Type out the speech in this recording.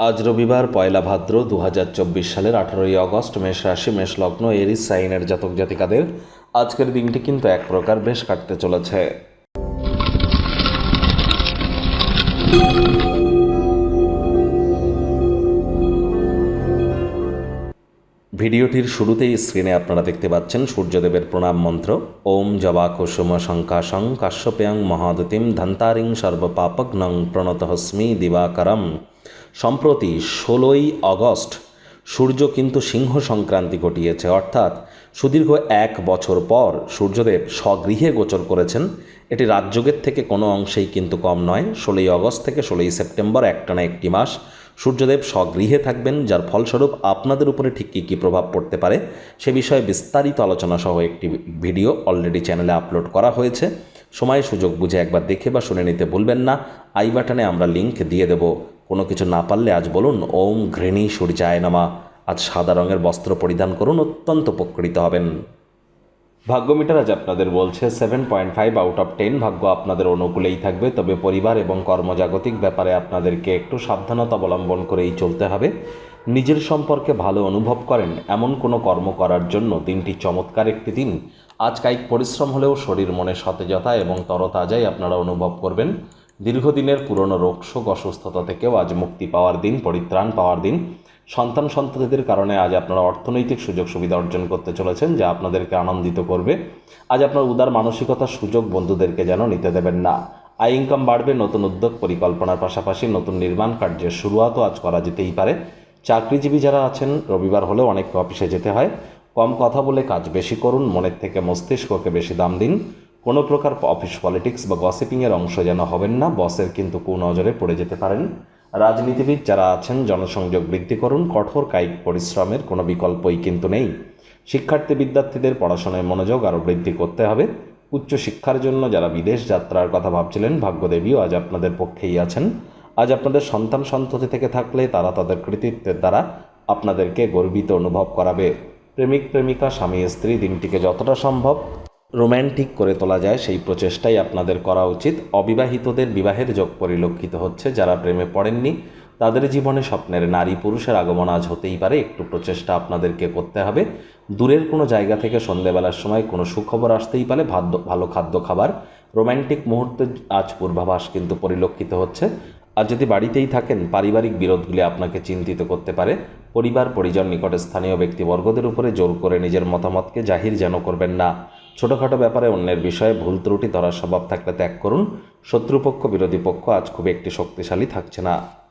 আজ রবিবার পয়লা ভাদ্র দু হাজার চব্বিশ সালের আঠারোই অগস্ট মেষ রাশি, মেষ লগ্ন, এরিস, সাইনের জাতক জাতিকাদের আজকের দিনটি কিন্তু এক প্রকার বেশ কাটতে চলেছে। ভিডিওটির শুরুতেই স্ক্রিনে আপনারা দেখতে পাচ্ছেন সূর্যদেবের প্রণাম মন্ত্র। ওম জবা কুসুম শঙ্কাশং কাশ্যপেয়ং মহাদতিম ধন্তারিং সর্বপাপগ্নং প্রণতহস্মি দিবাকরম। সম্প্রতি ষোলোই আগস্ট সূর্য কিন্তু সিংহ সংক্রান্তি ঘটিয়েছে, অর্থাৎ সুদীর্ঘ এক বছর পর সূর্যদেব স্বগৃহে গোচর করেছেন। এটি রাজযোগের থেকে কোনো অংশেই কিন্তু কম নয়। ষোলোই আগস্ট থেকে ষোলোই সেপ্টেম্বর একটানা একটি মাস, সূর্যদেব স্বগৃহে থাকবেন, যার ফলস্বরূপ আপনাদের উপরে ঠিক কী কী প্রভাব পড়তে পারে সে বিষয়ে বিস্তারিত আলোচনা সহ একটি ভিডিও অলরেডি চ্যানেলে আপলোড করা হয়েছে। সময় সুযোগ বুঝে একবার দেখে বা শুনে নিতে ভুলবেন না। আই বাটনে আমরা লিংক দিয়ে দেব কোনো কিছু না পারলে আজ বলুন, ওম ঘৃণী সূর্যায় নামা। আজ সাদা রঙের বস্ত্র পরিধান করুন, অত্যন্ত উপকৃত হবেন। ভাগ্য মিটার আজ আপনাদের বলছে seven point five out of ten ভাগ্য আপনাদের অনুকূলেই থাকবে, তবে পরিবার এবং কর্মজাগতিক ব্যাপারে আপনাদেরকে একটু সাবধানতা অবলম্বন করেই চলতে হবে। নিজের সম্পর্কে ভালো অনুভব করেন, এমন কোনো কর্ম করার জন্য দিনটি চমৎকার একটি দিন। আজ কায়িক পরিশ্রম হলেও শরীর মনে সতেজতা এবং তরতাজাই আপনারা অনুভব করবেন। দীর্ঘদিনের পুরনো রোগশোক অসুস্থতা থেকেও আজ মুক্তি পাওয়ার দিন, পরিত্রাণ পাওয়ার দিন। সন্তান সন্ততিদের কারণে আজ আপনারা অর্থনৈতিক সুযোগ সুবিধা অর্জন করতে চলেছেন, যা আপনাদেরকে আনন্দিত করবে। আজ আপনার উদার মানসিকতার সুযোগ বন্ধুদেরকে যেন নিতে দেবেন না। আয় ইনকাম বাড়বে, নতুন উদ্যোগ পরিকল্পনার পাশাপাশি নতুন নির্মাণ কার্যের শুরুয়াতও আজ করা যেতেই পারে। চাকরিজীবী যারা আছেন, রবিবার হলেও অনেক অফিসে যেতে হয়। কম কথা বলে কাজ বেশি করুন, মনের থেকে মস্তিষ্ককে বেশি দাম দিন। কোনো প্রকার অফিস পলিটিক্স বা গসিপিংয়ের অংশ যেন হবেন না, বসের কিন্তু কুনজরে পড়ে যেতে পারেন। রাজনীতিবিদ যারা আছেন, জনসংযোগ বৃদ্ধি করুন, কঠোর কায়িক পরিশ্রমের কোনো বিকল্পই কিন্তু নেই। শিক্ষার্থী বিদ্যার্থীদের পড়াশোনায় মনোযোগ আরও বৃদ্ধি করতে হবে। উচ্চ শিক্ষার জন্য যারা বিদেশ যাত্রার কথা ভাবছিলেন, ভাগ্যদেবীও আজ আপনাদের পক্ষেই আছেন। আজ আপনাদের সন্তান সন্ততি থেকে থাকলে তারা তাদের কৃতিত্বের দ্বারা আপনাদেরকে গর্বিত অনুভব করাবে। প্রেমিক, প্রেমিকা, স্বামী, স্ত্রী, দিনটিকে যতটা সম্ভব রোম্যান্টিক করে তোলা যায় সেই প্রচেষ্টাই আপনাদের করা উচিত। অবিবাহিতদের বিবাহের যোগ পরিলক্ষিত হচ্ছে। যারা প্রেমে পড়েননি, তাদের জীবনে স্বপ্নের নারী পুরুষের আগমন আজ হতেই পারে। একটু প্রচেষ্টা আপনাদেরকে করতে হবে। দূরের কোনো জায়গা থেকে সন্ধেবেলার সময় কোনো সুখবর আসতেই পারে। ভালো খাদ্য খাবার। রোম্যান্টিক মুহূর্তে আজ পূর্বাভাস কিন্তু পরিলক্ষিত হচ্ছে। আর যদি বাড়িতেই থাকেন, পারিবারিক বিরোধগুলি আপনাকে চিন্তিত করতে পারে। পরিবার পরিজন নিকটে স্থানীয় ব্যক্তিবর্গদের উপরে জোর করে নিজের মতামতকে জাহির যেন করবেন না। ছোটোখাটো ব্যাপারে অন্যের বিষয়ে ভুল ত্রুটি, ধরার স্বভাব থাকলে ত্যাগ করুন। শত্রুপক্ষ, বিরোধী পক্ষ আজ খুব একটি শক্তিশালী থাকছে না।